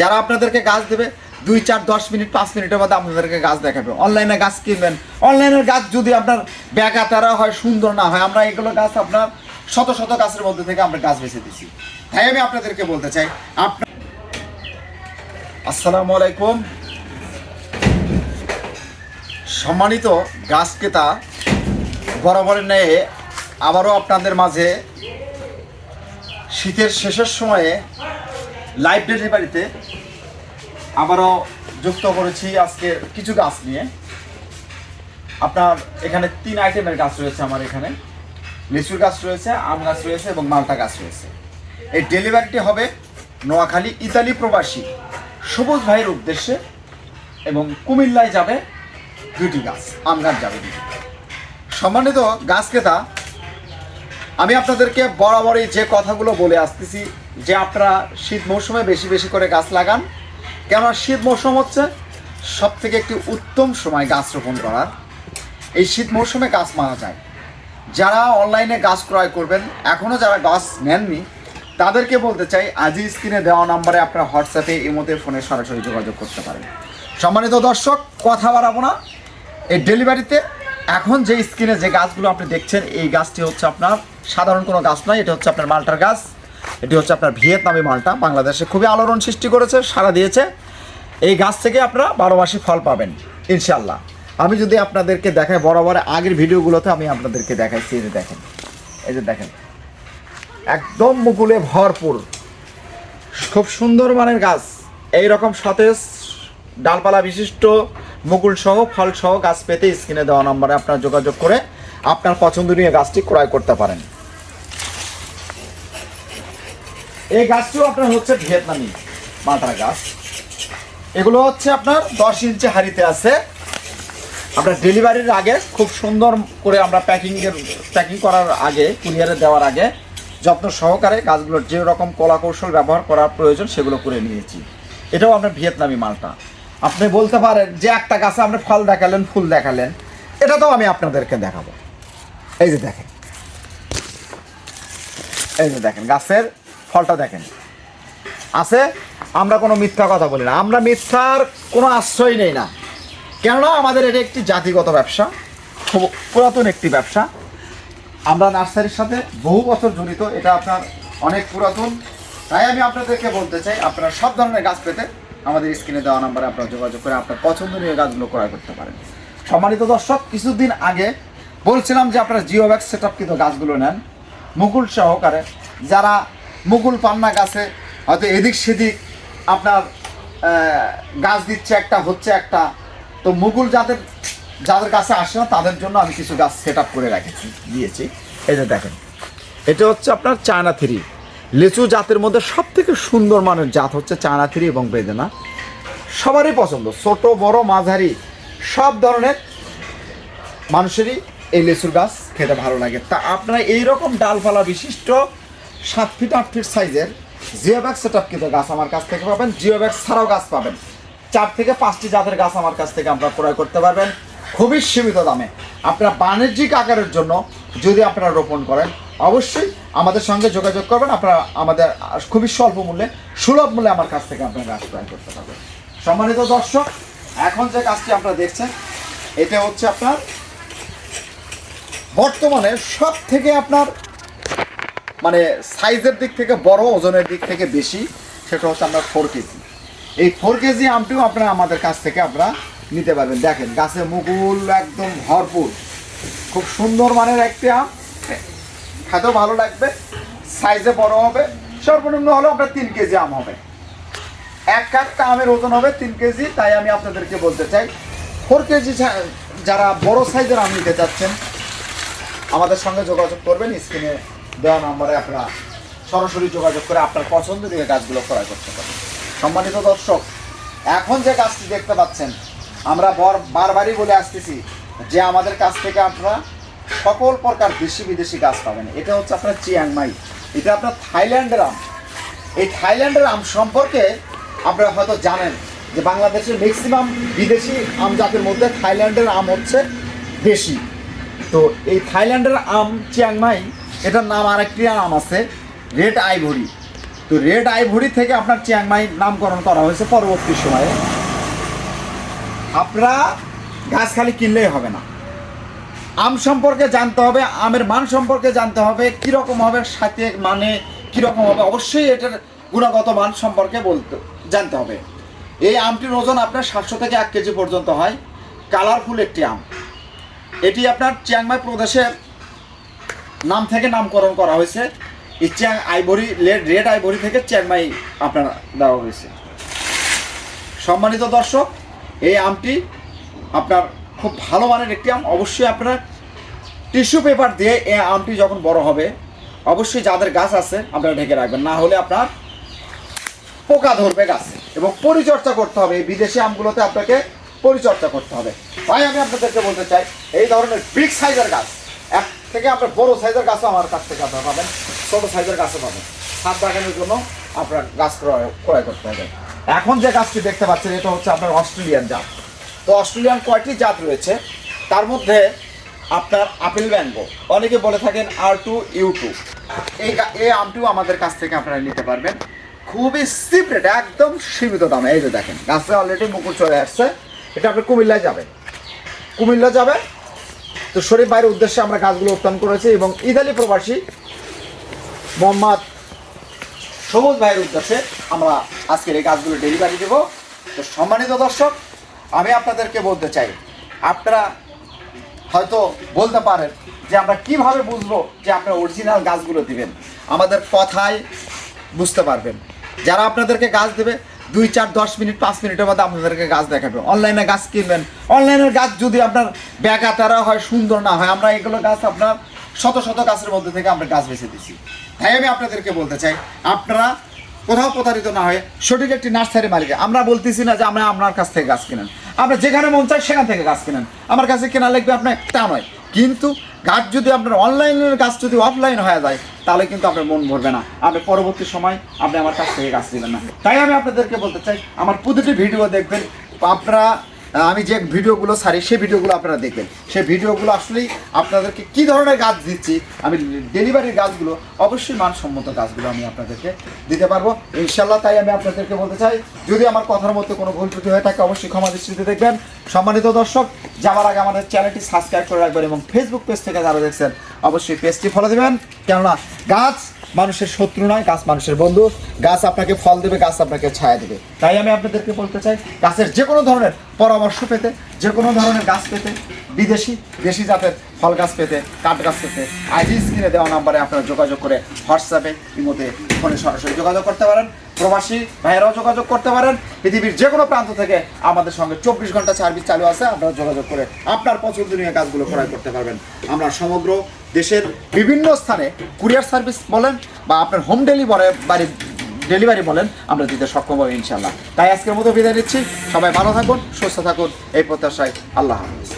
যারা আপনাদেরকে গাছ দেবে, দুই, চার, দশ মিনিট, পাঁচ মিনিটের মধ্যে আপনাদেরকে গাছ দেখাবে। অনলাইনে গাছ কিনবেন। অনলাইনের গাছ যদি আপনার ব্যাকাতারা হয়, সুন্দর না হয়, আমরা এগুলো গাছ আপনার শত শত গাছের মধ্যে থেকে আমরা গাছ বেছে দিচ্ছি তাই আমি আপনাদেরকে বলতে চাই আপনার আসসালামু আলাইকুম। সম্মানিত গাছ ক্রেতা, বরাবরের ন্যায় আবারও আপনাদের মাঝে শীতের শেষের সময়ে লাইভ ডেলিভারিতে আবারও যুক্ত করেছি আজকে কিছু গাছ নিয়ে। আপনার এখানে তিন আইটেমের গাছ রয়েছে আমার এখানে। লিচুর গাছ রয়েছে, আম গাছ রয়েছে এবং মালটা গাছ রয়েছে। এই ডেলিভারিটি হবে নোয়াখালী ইতালি প্রবাসী সবুজ ভাইয়ের উদ্দেশ্যে এবং কুমিল্লায় যাবে দুটি গাছ, আম গাছ যাবে দুটি সম্মানিত গাছ ক্রেতা, আমি আপনাদেরকে বরাবরই যে কথাগুলো বলে আসতেছি যে আপনারা শীত মৌসুমে বেশি বেশি করে গাছ লাগান। কেননা শীত মৌসুম হচ্ছে সব থেকে একটি উত্তম সময় গাছ রোপণ করার। এই শীত মৌসুমে গাছ মারা যায়। যারা অনলাইনে গাছ ক্রয় করবেন এখনও যারা গাছ নেননি, তাদেরকে বলতে চাই, আজই স্ক্রিনে দেওয়া নাম্বারে আপনারা হোয়াটসঅ্যাপে এমতে ফোনে সরাসরি যোগাযোগ করতে পারেন। সম্মানিত দর্শক, কথা বাড়াবো না। এই ডেলিভারিতে এখন যে স্ক্রিনে যে গাছগুলো আপনি দেখছেন, এই গাছটি হচ্ছে আপনার সাধারণ কোনো গাছ নয়, এটা হচ্ছে আপনার মাল্টার গাছ। এটি হচ্ছে আপনার ভিয়েতনামি মালটা। বাংলাদেশে খুবই আলোড়ন সৃষ্টি করেছে সারা দিয়েছে। এই গাছ থেকে আপনারা বারো মাসে ফল পাবেন ইনশাল্লাহ আমি যদি আপনাদেরকে দেখাই বরাবর, আগের ভিডিওগুলোতে আমি আপনাদেরকে দেখাইছি, এই যে দেখেন। এই যে দেখেন। একদম মুকুলে ভরপুর, খুব সুন্দর মানের গাছ। এই রকম সতেজ ডালপালা বিশিষ্ট মুকুল সহ ফল সহ গাছ পেতে স্ক্রিনে দেওয়া নম্বরে আপনার যোগাযোগ করে আপনার পছন্দনীয় গাছটি ক্রয় করতে পারেন। এই গাছটিও আপনার হচ্ছে ভিয়েতনামি মালটার গাছ। এগুলো হচ্ছে আপনার দশ ইঞ্চি হাড়িতে আছে। আপনার ডেলিভারির আগে খুব সুন্দর করে আমরা প্যাকিংয়ের, প্যাকিং করার আগে, কুরিয়ারে দেওয়ার আগে যত্ন সহকারে গাছগুলোর যে রকম কলা কৌশল ব্যবহার করার প্রয়োজন সেগুলো করে নিয়েছি। এটাও আপনার ভিয়েতনামি মালটা। আপনি বলতে পারেন যে একটা গাছে আপনি ফল দেখালেন, ফুল দেখালেন এটা তো আমি আপনাদেরকে দেখাবো। এই যে দেখেন। এই যে দেখেন, গাছের ফলটা দেখেন। আছে, আমরা কোনো মিথ্যা কথা বলি না। আমরা মিথ্যার কোনো আশ্রয় নেই না। কেননা আমাদের এটা একটি জাতিগত ব্যবসা, খুব পুরাতন একটি ব্যবসা। আমরা নার্সারির সাথে বহু বছর জড়িত, এটা আপনার অনেক পুরাতন। তাই আমি আপনাদেরকে বলতে চাই, আপনারা সব ধরনের গাছ পেতে আমাদের স্ক্রিনে দেওয়া নাম্বারে আপনারা যোগাযোগ করে আপনার পছন্দনীয় গাছগুলো ক্রয় করতে পারেন। সম্মানিত দর্শক, কিছুদিন আগে বলছিলাম যে আপনারা জিও ব্যাগ সেট আপকৃত গাছগুলো নেন। মুকুল সহকারে যারা মুকুল পান্না গাছে হয়তো এদিক সেদিক আপনার গাছ দিচ্ছে একটা, হচ্ছে একটা। তো মুকুল যাদের যাদের কাছে আসে না, তাদের জন্য আমি কিছু গাছ সেট আপ করে রেখেছি, দিয়েছি। এই যে দেখেন, এটা হচ্ছে আপনার চায়না থ্রি। লিচু জাতের মধ্যে সব থেকে সুন্দর মানের জাত হচ্ছে চায়না থ্রি এবং বেদেনা। সবারই পছন্দ, ছোট, বড়, মাঝারি, সব ধরনের মানুষেরই এই লিচুর গাছ খেতে ভালো লাগে। তা আপনারা এইরকম ডালপালা বিশিষ্ট সাত ফিট আট ফিট সাইজের জিও ব্যাগ সেট গাছ আমার কাছ থেকে পাবেন। জিও ব্যাগ ছাড়াও গাছ পাবেন। চার থেকে পাঁচটি জাতের গাছ আমার কাছ থেকে আপনারা ক্রয় করতে পারবেন। খুবই সীমিত দামে। আপনারা বাণিজ্যিক আকারের জন্য যদি আপনারা রোপণ করেন, অবশ্যই আমাদের সঙ্গে যোগাযোগ করবেন। আপনারা আমাদের খুবই স্বল্প মূল্যে, সুলভ মূল্যে আমার কাছ থেকে আপনারা গাছ ক্রয় করতে পারবেন। সম্মানিত দর্শক, এখন যে গাছটি আপনারা দেখছেন, এটা হচ্ছে আপনার বর্তমানে সব থেকে আপনার মানে সাইজের দিক থেকে বড়, ওজনের দিক থেকে বেশি, সেটা হচ্ছে আপনার ফোর কেজি। এই ফোর কেজি আমটিও আপনারা আমাদের কাছ থেকে আপনারা নিতে পারবেন। দেখেন, গাছে মুকুল একদম ভরপুর। খুব সুন্দর মানের একটি আম। খেতেও ভালো লাগবে সাইজে বড় হবে। সর্বনিম্ন হলেও আপনার তিন কেজি আম হবে। এক কাঠটা আমের ওজন হবে তিন কেজি, তাই আমি আপনাদেরকে বলতে চাই ফোর কেজি যারা বড় সাইজের আম নিতে চাচ্ছেন, আমাদের সঙ্গে যোগাযোগ করবেন, স্ক্রিনে দেওয়া নম্বরে আপনারা সরাসরি যোগাযোগ করে আপনার পছন্দ দিয়ে গাছগুলো ক্রয় করতে পারেন। সম্মানিত দর্শক, এখন যে গাছটি দেখতে পাচ্ছেন, আমরা বর বারবারই বলে আসতেছি যে আমাদের কাছ থেকে আপনারা সকল প্রকার দেশি বিদেশি গাছ পাবেন। এটা হচ্ছে আপনার চিয়াংমাই এটা আপনার থাইল্যান্ডের আম। এই থাইল্যান্ডের আম সম্পর্কে আপনারা হয়তো জানেন যে বাংলাদেশের ম্যাক্সিমাম বিদেশি আম জাতের মধ্যে থাইল্যান্ডের আম হচ্ছে বেশি তো এই থাইল্যান্ডের আম চিয়াংমাই এটার নাম আরেকটি আম আছে রেড আইভরি তো রেড আইভরি থেকে আপনার চিয়াংমাই নামকরণ করা হয়েছে পরবর্তী সময়ে। আপনারা গাছ খালি কিনলেই হবে না। আম সম্পর্কে জানতে হবে, আমের মান সম্পর্কে জানতে হবে, কীরকম হবে, সাথে মানে কীরকম হবে, অবশ্যই এটার গুণগত মান সম্পর্কে বলতে, জানতে হবে। এই আমটির ওজন আপনার সাতশো থেকে এক কেজি পর্যন্ত হয়। কালারফুল একটি আম। এটি আপনার চিয়াংমাই প্রদেশের নাম থেকে নামকরণ করা হয়েছে। চিয়াং আইভরি রেড আইভরি থেকে চিয়াংমাই আপনার দেওয়া হয়েছে। সম্মানিত দর্শক, এই আমটি আপনার খুব ভালো মানের একটি আম। অবশ্যই আপনার টিস্যু পেপার দিয়ে এই আমটি যখন বড় হবে, অবশ্যই যাদের গাছ আছে আপনারা ঢেকে রাখবেন। না হলে আপনার পোকা ধরবে গাছে। এবং পরিচর্যা করতে হবে। এই বিদেশি আমগুলোতে আপনাকে পরিচর্যা করতে হবে। তাই আমি আপনাদেরকে বলতে চাই, এই ধরনের বিগ সাইজের গাছ, এক থেকে আপনার বড় সাইজের গাছও আমার কাছ থেকে আপনারা পাবেন, ছোট সাইজের গাছও পাবেন। সাত বাগানের জন্য আপনার গাছ ক্রয় ক্রয় করতে হবে। এখন যে গাছটি দেখতে পাচ্ছেন, এটা হচ্ছে আপনার অস্ট্রেলিয়ান জাত। তো অস্ট্রেলিয়ান কয়টি জাত রয়েছে? তার মধ্যে আপনার আপেল ম্যাঙ্গো, অনেকে বলে থাকেন আর টু, ইউ টু। এই এই আমটিও আমাদের কাছ থেকে আপনারা নিতে পারবেন। খুবই সিপ্রেট একদম সীমিত দামে। এই যে দেখেন গাছটা অলরেডি মুকুল চলে আসছে। এটা আপনার কুমিল্লায় যাবে। কুমিল্লা যাবে তো শরীফ ভাইয়ের উদ্দেশ্যে আমরা গাছগুলো উত্তম করেছি এবং ইতালি প্রবাসী মোহাম্মদ সবুজ ভাইয়ের উদ্দেশ্যে আমরা আজকের এই গাছগুলো ডেলিভারি দেব। তো সম্মানিত দর্শক, আমি আপনাদেরকে বলতে চাই, আপনারা হয়তো বলতে পারেন যে আমরা কীভাবে বুঝব যে আপনারা অরিজিনাল গাছগুলো দিবেন? আমাদের কথায় বুঝতে পারবেন। যারা আপনাদেরকে গাছ দেবে দুই চার দশ মিনিট, পাঁচ মিনিটের মধ্যে আপনাদেরকে গাছ দেখাবে। অনলাইনে গাছ কিনবেন। অনলাইনের গাছ যদি আপনার ব্যাগা তারা হয়, সুন্দর না হয়, আমরা এগুলো গাছ আপনার শত শত গাছের মধ্যে থেকে আমরা গাছ বেছে দিচ্ছি তাই আমি আপনাদেরকে বলতে চাই, আপনারা কোথাও প্রতারিত না হয়ে সঠিক একটি নার্সারি মালিক। আমরা বলতেছি না যে আমরা আপনার কাছ থেকে গাছ কিনেন। আমরা যেখানে মন চাই সেখান থেকে গাছ কিনেন। আমার কাছে কেনা লাগবে আপনার তা নয়। কিন্তু গাছ যদি আপনার অনলাইনের কাজ যদি অফলাইন হয়ে যায়, তাহলে কিন্তু আপনার মন ভরবে না। আপনি পরবর্তী সময় আপনি আমার কাছ থেকে কাজ দেবেন না। তাই আমি আপনাদেরকে বলতে চাই, আমার প্রতিটি ভিডিও দেখবেন, আপনারা আমি যে ভিডিওগুলো ছাড়ি সেই ভিডিওগুলো আপনারা দেখবেন। সেই ভিডিওগুলো আসলেই আপনাদেরকে কি ধরনের গাছ দিচ্ছি, আমি ডেলিভারির গাছগুলো, অবশ্যই মানসম্মত গাছগুলো আমি আপনাদেরকে দিতে পারব। ইনশাল্লাহ তাই আমি আপনাদেরকে বলতে চাই, যদি আমার কথার মধ্যে কোনো ভুল ত্রুটি হয়ে থাকে, অবশ্যই ক্ষমা দৃষ্টিতে দেখবেন। সম্মানিত দর্শক, যাওয়ার আগে আমাদের চ্যানেলটি সাবস্ক্রাইব করে রাখবেন এবং ফেসবুক পেজ থেকে যারা দেখছেন, অবশ্যই পেজটি ফলো দেবেন। কেননা, গাছ মানুষের শত্রু নয়, গাছ মানুষের বন্ধু। গাছ আপনাকে ফল দেবে, গাছ আপনাকে ছায়া দেবে। তাই আমি আপনাদেরকে বলতে চাই, গাছের যে কোনো ধরনের পরামর্শ পেতে, যে কোনো ধরনের গাছ পেতে, বিদেশি, দেশি জাতের ফল গাছ পেতে, কাঠ গাছ পেতে, আইডি স্ক্রিনে দেওয়া নাম্বারে আপনারা যোগাযোগ করে হোয়াটসঅ্যাপে ইমোতে, ফোনে সরাসরি যোগাযোগ করতে পারেন। প্রবাসী ভাইয়েরাও যোগাযোগ করতে পারেন। পৃথিবীর যে কোনো প্রান্ত থেকে আমাদের সঙ্গে চব্বিশ ঘণ্টা সার্ভিস চালু আছে। আপনারা যোগাযোগ করে আপনার পছন্দনীয় কাজগুলো ক্রয় করতে পারবেন। আমরা সমগ্র দেশের বিভিন্ন স্থানে কুরিয়ার সার্ভিস বলেন বা আপনার হোম ডেলিভারি ডেলিভারি বলেন, আমরা দিতে সক্ষম হব ইনশাল্লাহ তাই আজকের মতো বিদায় নিচ্ছি। সবাই ভালো থাকুন, সুস্থ থাকুন। এই প্রত্যাশায় আল্লাহ হাফিজ।